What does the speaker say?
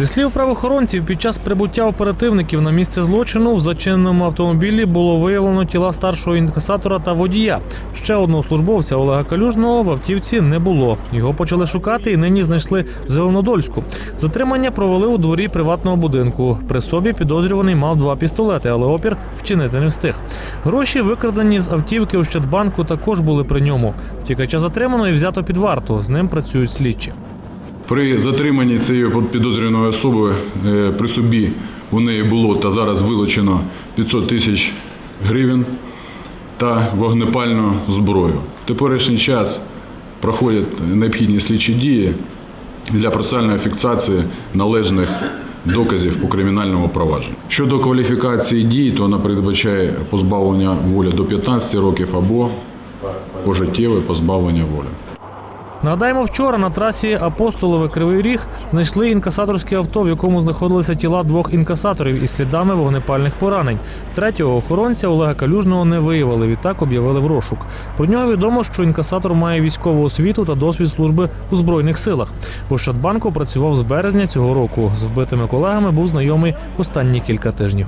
Зі слів правоохоронців, під час прибуття оперативників на місце злочину в зачиненому автомобілі було виявлено тіла старшого інкасатора та водія. Ще одного службовця Олега Калюжного в автівці не було. Його почали шукати і нині знайшли в Зеленодольську. Затримання провели у дворі приватного будинку. При собі підозрюваний мав два пістолети, але опір вчинити не встиг. Гроші, викрадені з автівки Ощадбанку, також були при ньому. Втікача затримано і взято під варту. З ним працюють слідчі. При затриманні цієї підозрюваної особи е, при собі у неї було та зараз вилучено 500 тисяч гривень та вогнепальну зброю. В теперішній час проходять необхідні слідчі дії для процесуальної фіксації належних доказів у кримінальному провадженні. Щодо кваліфікації дій, то вона передбачає позбавлення волі до 15 років або пожиттєве позбавлення волі. Нагадаємо, вчора на трасі Апостолове Кривий Ріг знайшли інкасаторське авто, в якому знаходилися тіла двох інкасаторів із слідами вогнепальних поранень. Третього охоронця Олега Калюжного не виявили. Відтак об'явили в розшук. Про нього відомо, що інкасатор має військову освіту та досвід служби у збройних силах. В Ощадбанку працював з березня цього року. З вбитими колегами був знайомий останні кілька тижнів.